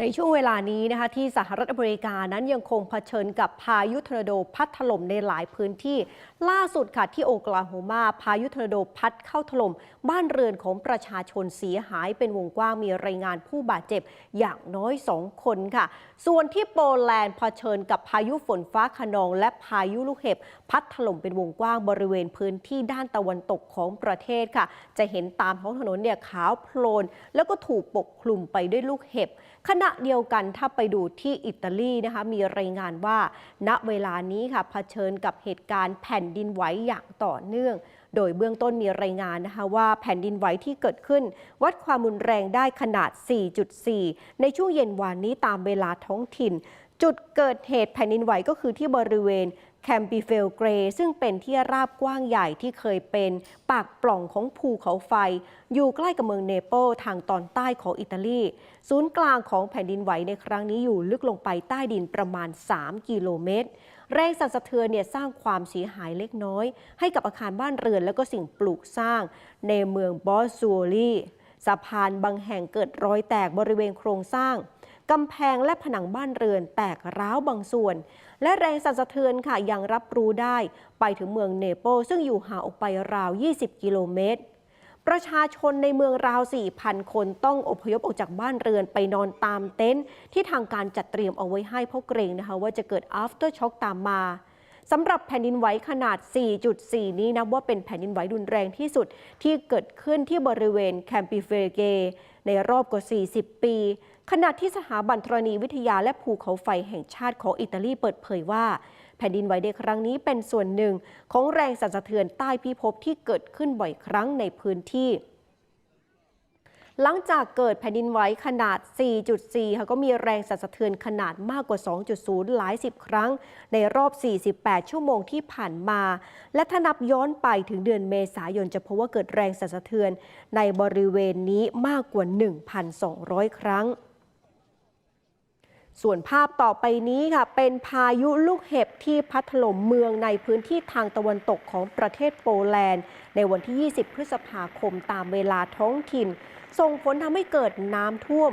ในช่วงเวลานี้นะคะที่สหรัฐอเมริกานั้นยังคงเผชิญกับพายุทอร์นาโดพัดถล่มในหลายพื้นที่ ล่าสุดค่ะที่โอกลาโฮมาพายุทอร์นาโดพัดเข้าถล่มบ้านเรือนของประชาชนเสียหายเป็นวงกว้างมีรายงานผู้บาดเจ็บอย่างน้อยสองคนค่ะ ส่วนที่โปแลนด์เผชิญกับพายุฝนฟ้าขนอง และพายุลูกเห็บ พัดถล่มเป็นวงกว้างบริเวณพื้นที่ด้านตะวันตกของประเทศค่ะ จะเห็นตามท้องถนนเนี่ยขาวโพลนแล้วก็ถูกปกคลุมไปด้วยลูกเห็บ ขณะเดียวกันถ้าไปดูที่อิตาลีนะคะมีรายงานว่า ณเวลานี้ค่ะเผชิญกับเหตุการณ์แผ่นดินไหวอย่างต่อเนื่อง โดยเบื้องต้นมีรายงานนะคะว่าแผ่นดินไหวที่เกิดขึ้น วัดความรุนแรงได้ขนาด 4.4 ในช่วงเย็นวานนี้ตามเวลาท้องถิ่น จุดเกิดเหตุแผ่นดินไหวก็คือที่บริเวณแคมปิเฟลเกรซึ่งเป็นที่ราบกว้างใหญ่ที่เคยเป็นปากปล่องของภูเขาไฟ อยู่ใกล้กับเมืองเนเปิลทางตอนใต้ของอิตาลี ศูนย์กลางของแผ่นดินไหวในครั้งนี้อยู่ลึกลงไปใต้ดินประมาณ 3 กิโลเมตร แรงสั่นสะเทือนเนี่ยสร้างความเสียหายเล็กน้อย ให้กับอาคารบ้านเรือนและก็สิ่งปลูกสร้าง ในเมืองบอสซูลีสะพานบางแห่งเกิดรอยแตกบริเวณโครงสร้าง กำแพงและผนังบ้านเรือนแตกร้าวบางส่วน และแรงสั่นสะเทือนค่ะยังรับรู้ได้ ไปถึงเมืองเนเปิลซึ่งอยู่ห่างออกไปราว 20 กิโลเมตร ประชาชนในเมืองราว 4,000 คนต้องอพยพออกจากบ้านเรือนไปนอนตามเต็นท์ที่ทางการจัดเตรียมเอาไว้ให้เพราะเกรงนะคะว่าจะเกิด after shock ตามมาสำหรับแผ่นดินไหวขนาด 4.4 นี้นับว่าเป็นแผ่นดินไหวรุนแรงที่สุดที่เกิดขึ้นที่บริเวณแคมปิเฟเก ในรอบกว่า 40 ปี ขณะที่สถาบันธรณีวิทยาและภูเขาไฟแห่งชาติของอิตาลีเปิดเผยว่า แผ่นดินไหวในครั้งนี้เป็นส่วนหนึ่งของแรงสั่นสะเทือนใต้พิภพที่เกิดขึ้นบ่อยครั้งในพื้นที่ หลังจากเกิดแผ่นดินไหวขนาด 4.4 ค่ะก็มีแรงสั่นสะเทือนขนาดมากกว่า 2.0 หลายสิบครั้ง ในรอบ 48 ชั่วโมงที่ผ่านมา และถ้านับย้อนไปถึงเดือนเมษายนจะพบว่าเกิดแรงสั่นสะเทือนในบริเวณนี้มากกว่า 1,200 ครั้ง ส่วนภาพต่อไปนี้ค่ะ เป็นพายุลูกเห็บที่พัดถล่มเมืองในพื้นที่ทางตะวันตกของประเทศโปแลนด์ ในวันที่ 20 พฤษภาคมตามเวลาท้องถิ่น ส่งผลทำให้เกิดน้ำท่วม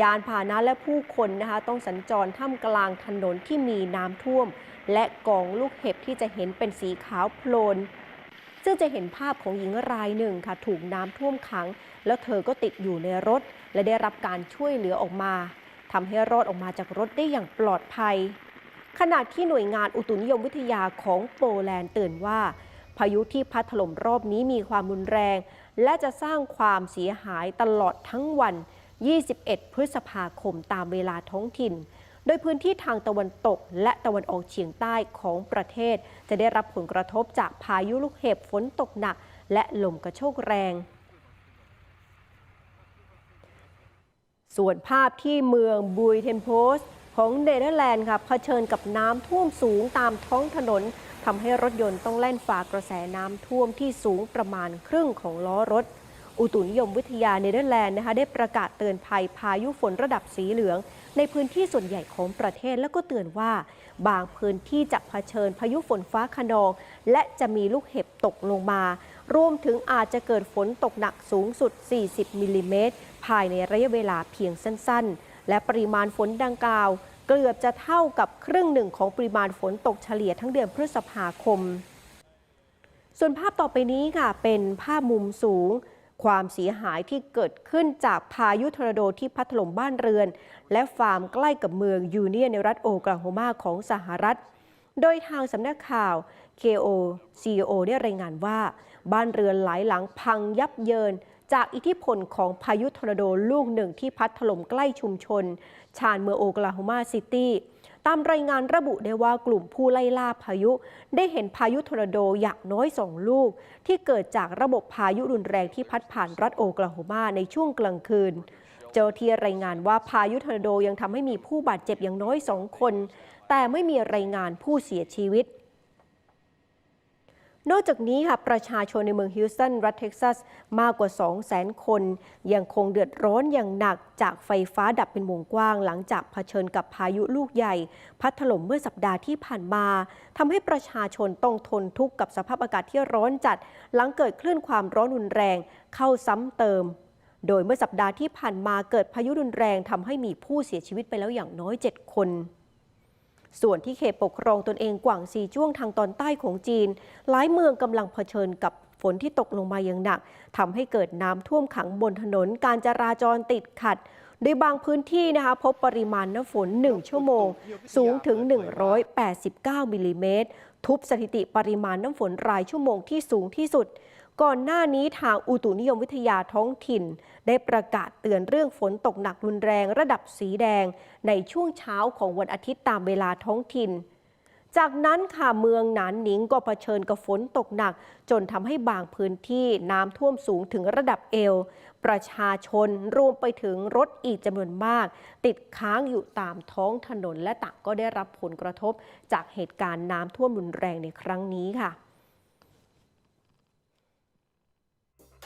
ยานพาหนะและผู้คนนะคะ ต้องสัญจรท่ามกลางถนนที่มีน้ำท่วม และกองลูกเห็บที่จะเห็นเป็นสีขาวโพลนซึ่งจะเห็นภาพของหญิงรายหนึ่งค่ะ ถูกน้ำท่วมขัง แล้วเธอก็ติดอยู่ในรถ และได้รับการช่วยเหลือออกมา ทำให้รอดออกมาจากรถได้อย่างปลอดภัย ขณะที่หน่วยงานอุตุนิยมวิทยาของโปแลนด์เตือนว่า พายุที่พัดถล่มรอบนี้มีความรุนแรง และจะสร้างความเสียหายตลอดทั้งวัน 21 พฤษภาคมตามเวลาท้องถิ่น โดยพื้นที่ทางตะวันตกและตะวันออกเฉียงใต้ของประเทศ จะได้รับผลกระทบจากพายุลูกเห็บฝนตกหนัก และลมกระโชกแรง ส่วนภาพที่เมืองบุยเทนโพสของเนเธอร์แลนด์ค่ะเผชิญกับน้ำท่วมสูงตามท้องถนนทำให้รถยนต์ต้องแล่นฝ่ากระแสน้ำท่วมที่สูงประมาณครึ่งของล้อรถ อุตุนิยมวิทยาเนเธอร์แลนด์นะคะได้ประกาศเตือนภัยพายุฝนระดับสีเหลือง ในพื้นที่ส่วนใหญ่ของประเทศแล้วก็เตือนว่า บางพื้นที่จะเผชิญพายุฝนฟ้าคะนอง และจะมีลูกเห็บตกลงมา รวมถึงอาจจะเกิดฝนตกหนักสูงสุด 40 มิลลิเมตร ภายในระยะเวลาเพียงสั้น ๆ และปริมาณฝนดังกล่าว เกือบจะเท่ากับครึ่งหนึ่งของปริมาณฝนตกเฉลี่ยทั้งเดือนพฤษภาคม ส่วนภาพต่อไปนี้ค่ะเป็นภาพมุมสูงความเสียหายที่เกิดขึ้นจากพายุทอร์นาโดที่พัดถล่มบ้านเรือน และฟาร์มใกล้กับเมืองยูเนียนในรัฐโอกลาโฮมาของสหรัฐ โดยทางสำนักข่าว KO CEO ได้รายงานว่า บ้านเรือนหลายหลังพังยับเยิน จากอิทธิพลของพายุทอร์นาโดลูกหนึ่งที่พัดถล่มใกล้ชุมชน ชานเมืองโอกลาโฮมาซิตี้ตามรายงานระบุได้ว่ากลุ่มผู้ไล่ล่าพายุ ได้เห็นพายุทอร์นาโดอย่างน้อยสองลูก ที่เกิดจากระบบพายุรุนแรงที่พัดผ่านรัฐโอกลาโฮมาในช่วงกลางคืน เจ้าที่รายงานว่าพายุทอร์นาโดยังทำให้มีผู้บาดเจ็บอย่างน้อยสองคน แต่ไม่มีรายงานผู้เสียชีวิต นอกจากนี้ค่ะประชาชนในเมืองฮิวสตันรัฐเท็กซัสมากกว่า 200,000 คน ยังคงเดือดร้อนอย่างหนักจากไฟฟ้าดับเป็นวงกว้าง หลังจากเผชิญกับพายุลูกใหญ่ พัดถล่มเมื่อสัปดาห์ที่ผ่านมาทำให้ประชาชนต้องทนทุกข์กับสภาพอากาศที่ร้อนจัด หลังเกิดคลื่นความร้อนรุนแรง เข้าซ้ำเติม โดยเมื่อสัปดาห์ที่ผ่านมาเกิดพายุรุนแรงทำให้มีผู้เสียชีวิตไปแล้วอย่างน้อย 7 คน ส่วนที่เขตปกครองตนเองกว่างซีจ้วงทางตอนใต้ของจีน หลายเมืองกำลังเผชิญกับฝนที่ตกลงมาอย่างหนักทำให้เกิดน้ำท่วมขังบนถนนการจราจรติดขัดโดยบางพื้นที่นะคะพบปริมาณน้ำฝน 1 ชั่วโมง สูงถึง 189 มิลลิเมตร ทุบสถิติปริมาณน้ำฝนรายชั่วโมงที่สูงที่สุด ก่อนหน้านี้ทางอุตุนิยมวิทยาท้องถิ่น ได้ประกาศเตือนเรื่องฝนตกหนักรุนแรงระดับสีแดง ในช่วงเช้าของวันอาทิตย์ตามเวลาท้องถิ่น จากนั้นค่ะเมืองหนานหนิงก็เผชิญกับฝนตกหนัก จนทำให้บางพื้นที่น้ำท่วมสูงถึงระดับเอว ประชาชนรวมไปถึงรถอีกจำนวนมาก ติดค้างอยู่ตามท้องถนนและต่างก็ได้รับผลกระทบ จากเหตุการณ์น้ำท่วมรุนแรงในครั้งนี้ค่ะ